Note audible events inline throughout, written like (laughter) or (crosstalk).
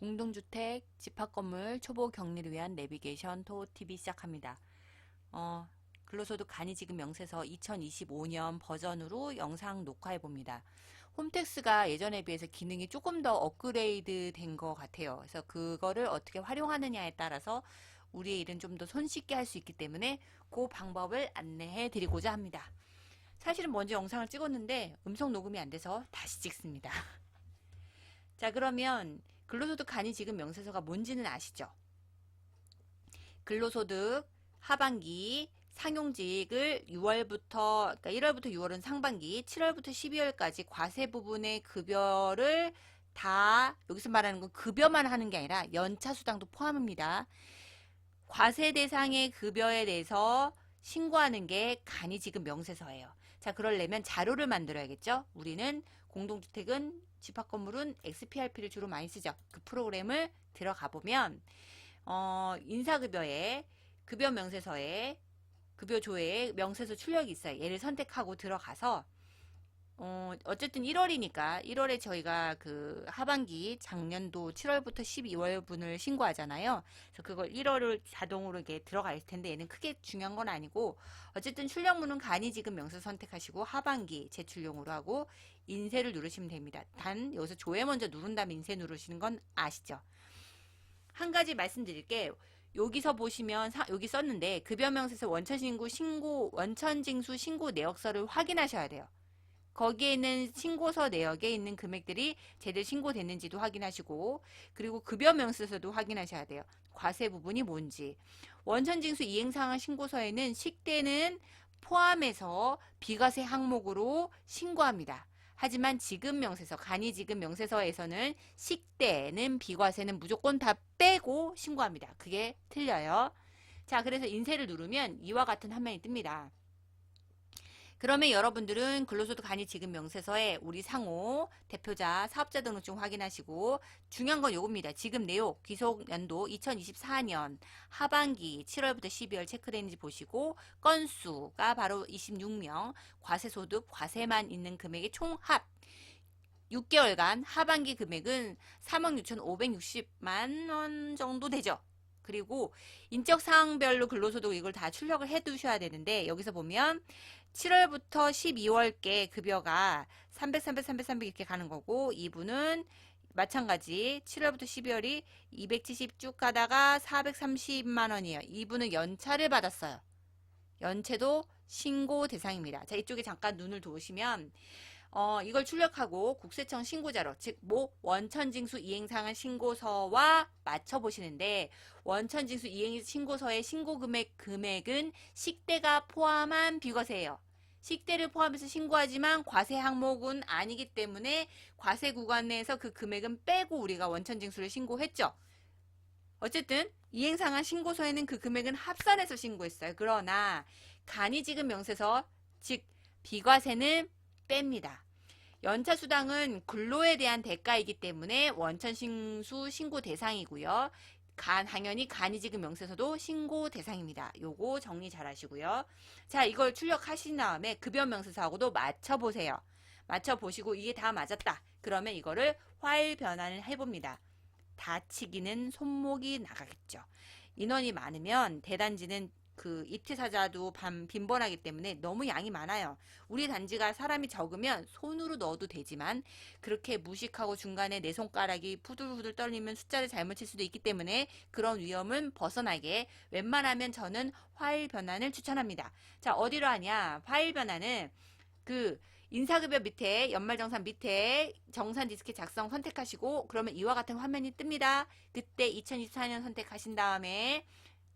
공동주택, 집합건물 초보 격리를 위한 내비게이션 토TV 시작합니다. 어, 근로소득 간이지급 명세서 2025년 버전으로 영상 녹화해 봅니다. 홈택스가 예전에 비해서 기능이 조금 더 업그레이드 된 것 같아요. 그래서 그거를 어떻게 활용하느냐에 따라서 우리의 일은 좀 더 손쉽게 할 수 있기 때문에 그 방법을 안내해 드리고자 합니다. 사실은 먼저 영상을 찍었는데 음성 녹음이 안 돼서 다시 찍습니다. (laughs) 자, 그러면 근로소득 간이지급 명세서가 뭔지는 아시죠? 근로소득 하반기 상용직을 6월부터 그러니까 1월부터 6월은 상반기, 7월부터 12월까지 과세 부분의 급여를 다 여기서 말하는 건 급여만 하는 게 아니라 연차 수당도 포함합니다. 과세 대상의 급여에 대해서 신고하는 게 간이지급 명세서예요. 자, 그러려면 자료를 만들어야겠죠? 우리는 공동주택은 집합 건물은 XPRP를 주로 많이 쓰죠. 그 프로그램을 들어가 보면 어, 인사급여에 급여 명세서에 급여 조회에 명세서 출력이 있어요. 얘를 선택하고 들어가서 어, 어쨌든 1월이니까 1월에 저희가 그 하반기 작년도 7월부터 12월분을 신고하잖아요. 그래서 그걸 1월을 자동으로 이렇게 있을 텐데 얘는 크게 중요한 건 아니고 어쨌든 출력문은 간이 지금 명세 선택하시고 하반기 제출용으로 하고 인쇄를 누르시면 됩니다. 단 여기서 조회 먼저 누른 다음에 인쇄 누르시는 건 아시죠? 한 가지 말씀드릴게 여기서 보시면 사- 여기 썼는데 급여 명세서 원천신고 신고 원천징수 신고 내역서를 확인하셔야 돼요. 거기에 있는 신고서 내역에 있는 금액들이 제대로 신고됐는지도 확인하시고 그리고 급여 명세서도 확인하셔야 돼요. 과세 부분이 뭔지. 원천징수 이행상황 신고서에는 식대는 포함해서 비과세 항목으로 신고합니다. 하지만 지급 명세서, 간이 지급 명세서에서는 식대는 비과세는 무조건 다 빼고 신고합니다. 그게 틀려요. 자, 그래서 인쇄를 누르면 이와 같은 화면이 뜹니다. 그러면 여러분들은 근로소득 간이 지급 명세서에 우리 상호 대표자 사업자 등록증 확인하시고 중요한 건 요겁니다. 지급 내역 귀속 연도 2024년 하반기 7월부터 12월 체크되는지 보시고 건수가 바로 26명 과세소득 과세만 있는 금액의 총합 6개월간 하반기 금액은 3억 6,560만 원 정도 되죠. 그리고 인적 사항별로 근로소득 이걸 다 출력을 해 두셔야 되는데 여기서 보면 7월부터 12월께 급여가 300, 300, 300, 300 이렇게 가는 거고 이분은 마찬가지 7월부터 12월이 270 쭉 가다가 430만 원이에요. 이분은 연차를 받았어요. 연체도 신고 대상입니다. 자, 이쪽에 잠깐 눈을 도우시면 어, 이걸 출력하고 국세청 신고자료, 즉, 모 원천징수 이행상한 신고서와 맞춰보시는데, 원천징수 이행 신고서의 신고 금액, 금액은 식대가 포함한 비과세예요. 식대를 포함해서 신고하지만 과세 항목은 아니기 때문에 과세 구간 내에서 그 금액은 빼고 우리가 원천징수를 신고했죠. 어쨌든 이행상한 신고서에는 그 금액은 합산해서 신고했어요. 그러나 간이지급 명세서 즉 비과세는 뺍니다. 연차 수당은 근로에 대한 대가이기 때문에 원천 징수 신고 대상이고요. 간 당연히 간이지급 명세서도 신고 대상입니다. 요거 정리 잘 하시고요. 자, 이걸 출력하신 다음에 급여 명세서하고도 맞춰 보세요. 맞춰 보시고 이게 다 맞았다. 그러면 이거를 화일 변환을 해 봅니다. 다치기는 손목이 나가겠죠. 인원이 많으면 대단지는 그 이틀사자도 밤 빈번하기 때문에 너무 양이 많아요. 우리 단지가 사람이 적으면 손으로 넣어도 되지만 그렇게 무식하고 중간에 내 손가락이 푸들푸들 떨리면 숫자를 잘못 칠 수도 있기 때문에 그런 위험은 벗어나게 웬만하면 저는 화일 변환을 추천합니다. 자, 어디로 하냐? 화일 변환은 그 인사급여 밑에 연말정산 밑에 정산 디스크 작성 선택하시고 그러면 이와 같은 화면이 뜹니다. 그때 2024년 선택하신 다음에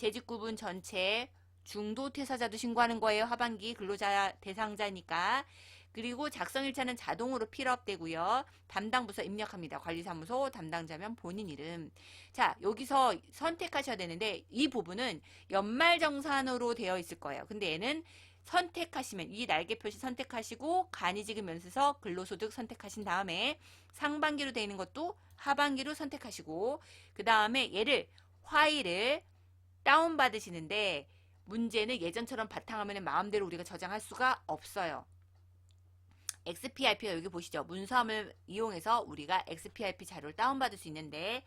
재직 구분 전체 중도 퇴사자도 신고하는 거예요. 하반기 근로자 대상자니까. 그리고 작성일자는 자동으로 필업되고요. 담당 부서 입력합니다. 관리사무소 담당자면 본인 이름. 자, 여기서 선택하셔야 되는데 이 부분은 연말정산으로 되어 있을 거예요. 근데 얘는 선택하시면 이 날개 표시 선택하시고 간이지급 면세서 근로소득 선택하신 다음에 상반기로 되어 있는 것도 하반기로 선택하시고 그 다음에 얘를 화일을 다운받으시는데 문제는 예전처럼 바탕화면에 마음대로 우리가 저장할 수가 없어요. XPRP가 여기 보시죠. 문서함을 이용해서 우리가 XPRP 자료를 다운받을 수 있는데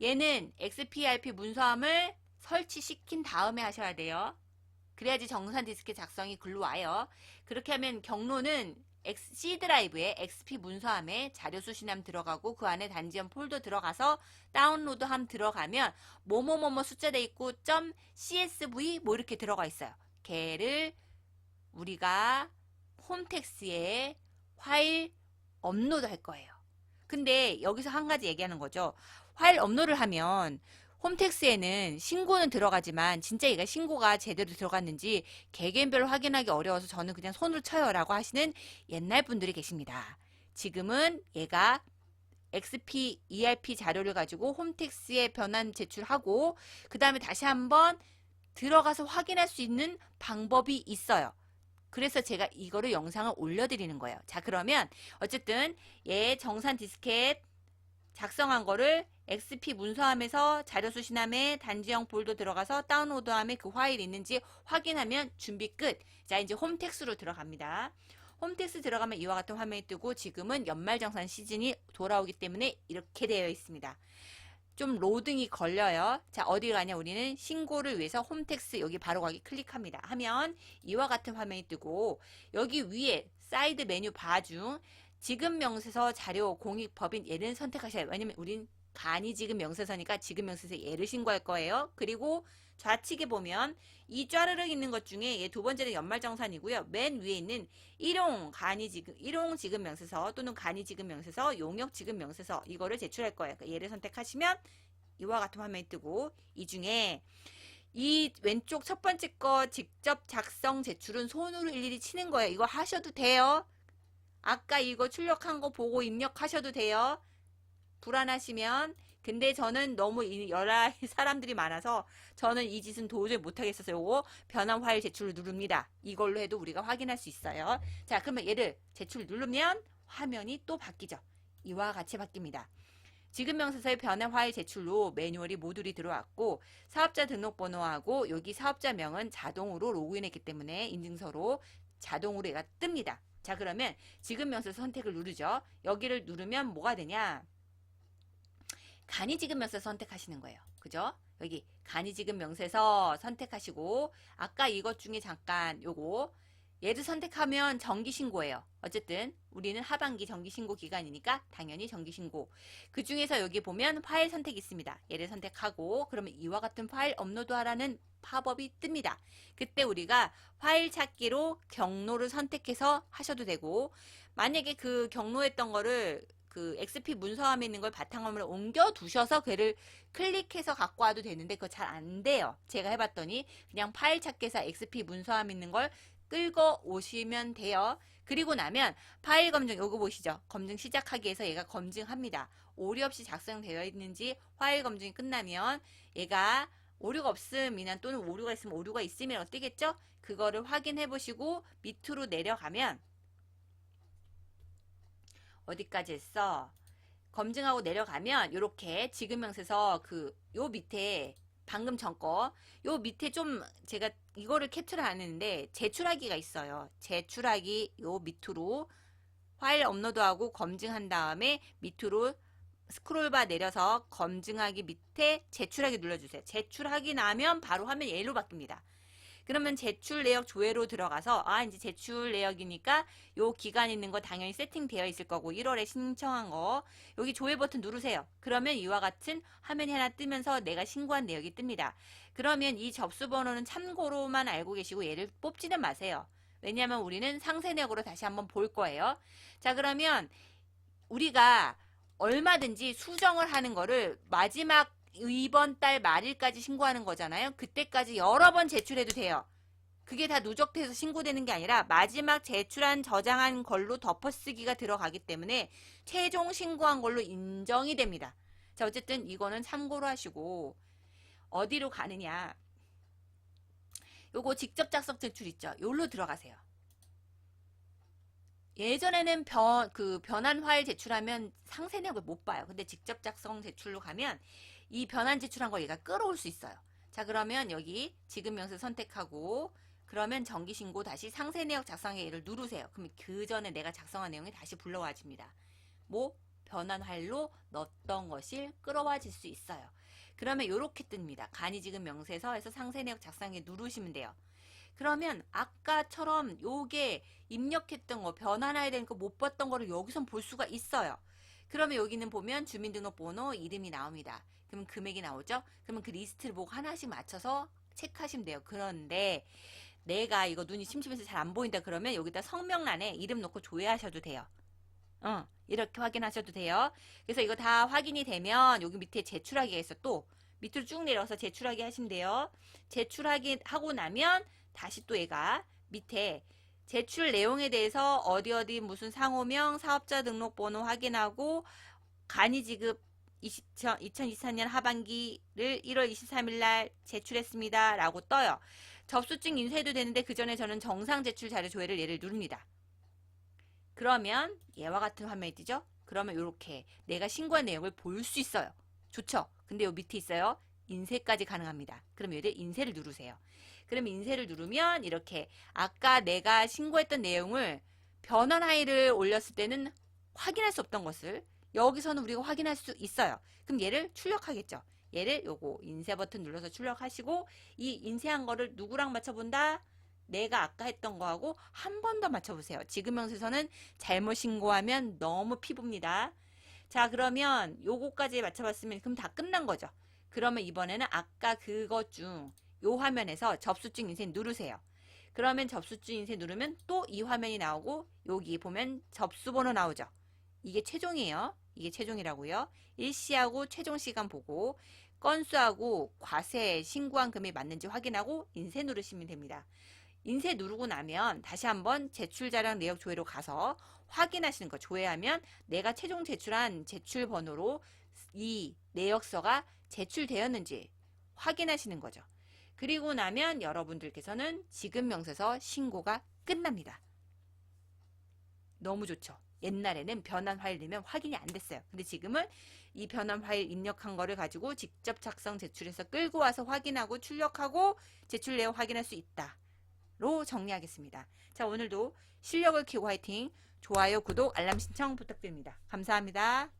얘는 XPRP 문서함을 설치시킨 다음에 하셔야 돼요. 그래야지 정산 디스크 작성이 글로 와요. 그렇게 하면 경로는 C 드라이브에 XP 문서함에 자료 수신함 들어가고 그 안에 단지연 폴더 들어가서 다운로드함 들어가면 뭐뭐뭐뭐 숫자 돼 있고 점 .csv 뭐 이렇게 들어가 있어요. 걔를 우리가 홈텍스에 파일 업로드 할 거예요. 근데 여기서 한 가지 얘기하는 거죠. 파일 업로드를 하면 홈텍스에는 신고는 들어가지만 진짜 얘가 신고가 제대로 들어갔는지 개개인별로 확인하기 어려워서 저는 그냥 손으로 쳐요라고 하시는 옛날 분들이 계십니다. 지금은 얘가 XP, ERP 자료를 가지고 홈텍스에 변환 제출하고 그 다음에 다시 한번 들어가서 확인할 수 있는 방법이 있어요. 그래서 제가 이거를 영상을 올려드리는 거예요. 자 그러면 어쨌든 얘 정산 디스켓 작성한 거를 XP 문서함에서 자료 수신함에 단지형 볼도 들어가서 다운로드함에 그 파일이 있는지 확인하면 준비 끝. 자 이제 홈텍스로 들어갑니다. 홈텍스 들어가면 이와 같은 화면이 뜨고 지금은 연말정산 시즌이 돌아오기 때문에 이렇게 되어 있습니다. 좀 로딩이 걸려요. 자, 어디 가냐? 우리는 신고를 위해서 홈텍스 여기 바로 가기 클릭합니다. 하면 이와 같은 화면이 뜨고 여기 위에 사이드 메뉴 바 중 지금 명세서 자료 공익 법인 얘를 선택하셔야 해요. 왜냐면 우린 간이 지금 명세서니까 지금 명세서 얘를 신고할 거예요. 그리고 좌측에 보면 이 쫘르륵 있는 것 중에 얘두 번째는 연말정산이고요. 맨 위에 있는 일용 간이 지금 일용 지급 명세서 또는 간이 지급 명세서 용역 지급 명세서 이거를 제출할 거예요. 그러니까 얘를 선택하시면 이와 같은 화면이 뜨고 이 중에 이 왼쪽 첫 번째 거 직접 작성 제출은 손으로 일일이 치는 거예요. 이거 하셔도 돼요. 아까 이거 출력한 거 보고 입력하셔도 돼요. 불안하시면 근데 저는 너무 이 여러 (laughs) 사람들이 많아서 저는 이 짓은 도저히 못하겠어서 요거 변환 파일 제출을 누릅니다. 이걸로 해도 우리가 확인할 수 있어요. 자 그러면 얘를 제출 누르면 화면이 또 바뀌죠. 이와 같이 바뀝니다. 지금 명세서의 변환 파일 제출로 매뉴얼이 모듈이 들어왔고 사업자 등록번호하고 여기 사업자명은 자동으로 로그인했기 때문에 인증서로 자동으로 얘가 뜹니다. 자 그러면 지금 명세서 선택을 누르죠. 여기를 누르면 뭐가 되냐? 간이 지금 명세서 선택하시는 거예요. 그죠? 여기 간이 지금 명세서 선택하시고 아까 이것 중에 잠깐 요거 얘를 선택하면 정기신고예요. 어쨌든 우리는 하반기 정기신고 기간이니까 당연히 정기신고. 그 중에서 여기 보면 파일 선택이 있습니다. 얘를 선택하고 그러면 이와 같은 파일 업로드하라는 팝업이 뜹니다. 그때 우리가 파일 찾기로 경로를 선택해서 하셔도 되고 만약에 그 경로했던 거를 그 XP 문서함에 있는 걸 바탕화면으로 옮겨 두셔서 걔를 클릭해서 갖고 와도 되는데 그거 잘 안 돼요. 제가 해봤더니 그냥 파일 찾기에서 XP 문서함 있는 걸 끌고 오시면 돼요. 그리고 나면 파일 검증 요거 보시죠. 검증 시작하기 위해서 얘가 검증합니다. 오류 없이 작성되어 있는지 파일 검증이 끝나면 얘가 오류가 없음이나 또는 오류가 있으면 오류가 있음이라고 뜨겠죠? 그거를 확인해 보시고 밑으로 내려가면 어디까지 했어? 검증하고 내려가면 이렇게 지금 명세서 그 요 밑에 방금 전 거 요 밑에 좀 제가 이거를 캡처를 안 했는데 제출하기가 있어요. 제출하기 요 밑으로 파일 업로드하고 검증한 다음에 밑으로 스크롤바 내려서 검증하기 밑에 제출하기 눌러주세요. 제출하기 나면 바로 화면 옐로 바뀝니다. 그러면 제출 내역 조회로 들어가서 아 이제 제출 내역이니까 요 기간 있는 거 당연히 세팅되어 있을 거고 1월에 신청한 거 여기 조회 버튼 누르세요. 그러면 이와 같은 화면이 하나 뜨면서 내가 신고한 내역이 뜹니다. 그러면 이 접수 번호는 참고로만 알고 계시고 얘를 뽑지는 마세요. 왜냐하면 우리는 상세 내역으로 다시 한번 볼 거예요. 자 그러면 우리가 얼마든지 수정을 하는 거를 마지막 이번 달 말일까지 신고하는 거잖아요. 그때까지 여러 번 제출해도 돼요. 그게 다 누적돼서 신고되는 게 아니라 마지막 제출한 저장한 걸로 덮어쓰기가 들어가기 때문에 최종 신고한 걸로 인정이 됩니다. 자, 어쨌든 이거는 참고로 하시고 어디로 가느냐. 요거 직접 작성 제출 있죠. 요로 들어가세요. 예전에는 변, 그 변환 파일 제출하면 상세 내역을 못 봐요. 근데 직접 작성 제출로 가면 이 변환 제출한 거 얘가 끌어올 수 있어요. 자, 그러면 여기 지금 명세 선택하고 그러면 정기신고 다시 상세 내역 작성의 얘를 누르세요. 그럼 그 전에 내가 작성한 내용이 다시 불러와집니다. 뭐 변환 화일로 넣었던 것이 끌어와질 수 있어요. 그러면 이렇게 뜹니다. 간이 지금 명세서에서 상세 내역 작성에 누르시면 돼요. 그러면 아까처럼 요게 입력했던 거 변환해야 되는 거 못 봤던 거를 여기선 볼 수가 있어요. 그러면 여기는 보면 주민등록번호 이름이 나옵니다. 그러면 금액이 나오죠? 그러면 그 리스트를 보고 하나씩 맞춰서 체크하시면 돼요. 그런데 내가 이거 눈이 침침해서 잘 안 보인다 그러면 여기다 성명란에 이름 넣고 조회하셔도 돼요. 어, 이렇게 확인하셔도 돼요. 그래서 이거 다 확인이 되면 여기 밑에 제출하기가 있어. 또 밑으로 쭉 내려서 제출하기 하시면 돼요. 제출하기 하고 나면 다시 또 얘가 밑에 제출 내용에 대해서 어디 어디 무슨 상호명, 사업자 등록번호 확인하고 간이 지급 20, 2024년 하반기를 1월 23일 날 제출했습니다. 라고 떠요. 접수증 인쇄도 되는데 그 전에 저는 정상 제출 자료 조회를 얘를 누릅니다. 그러면 얘와 같은 화면이 뜨죠? 그러면 이렇게 내가 신고한 내용을 볼 수 있어요. 좋죠? 근데 요 밑에 있어요. 인쇄까지 가능합니다. 그럼 얘를 인쇄를 누르세요. 그럼 인쇄를 누르면 이렇게 아까 내가 신고했던 내용을 변환 하이를 올렸을 때는 확인할 수 없던 것을 여기서는 우리가 확인할 수 있어요. 그럼 얘를 출력하겠죠. 얘를 요거 인쇄 버튼 눌러서 출력하시고 이 인쇄한 거를 누구랑 맞춰본다? 내가 아까 했던 거하고 한 번 더 맞춰보세요. 지금 명세서는 잘못 신고하면 너무 피부입니다. 자 그러면 요거까지 맞춰봤으면 그럼 다 끝난 거죠. 그러면 이번에는 아까 그것 중 요 화면에서 접수증 인쇄 누르세요. 그러면 접수증 인쇄 누르면 또 이 화면이 나오고 여기 보면 접수번호 나오죠. 이게 최종이에요. 이게 최종이라고요. 일시하고 최종 시간 보고 건수하고 과세 신고한 금액이 맞는지 확인하고 인쇄 누르시면 됩니다. 인쇄 누르고 나면 다시 한번 제출 자량 내역 조회로 가서 확인하시는 거 조회하면 내가 최종 제출한 제출 번호로 이 내역서가 제출되었는지 확인하시는 거죠. 그리고 나면 여러분들께서는 지금 명세서 신고가 끝납니다. 너무 좋죠. 옛날에는 변환 파일 넣으면 확인이 안 됐어요. 근데 지금은 이 변환 파일 입력한 거를 가지고 직접 작성 제출해서 끌고 와서 확인하고 출력하고 제출 내용 확인할 수 있다 로 정리하겠습니다. 자 오늘도 실력을 키우고 화이팅! 좋아요, 구독, 알람 신청 부탁드립니다. 감사합니다.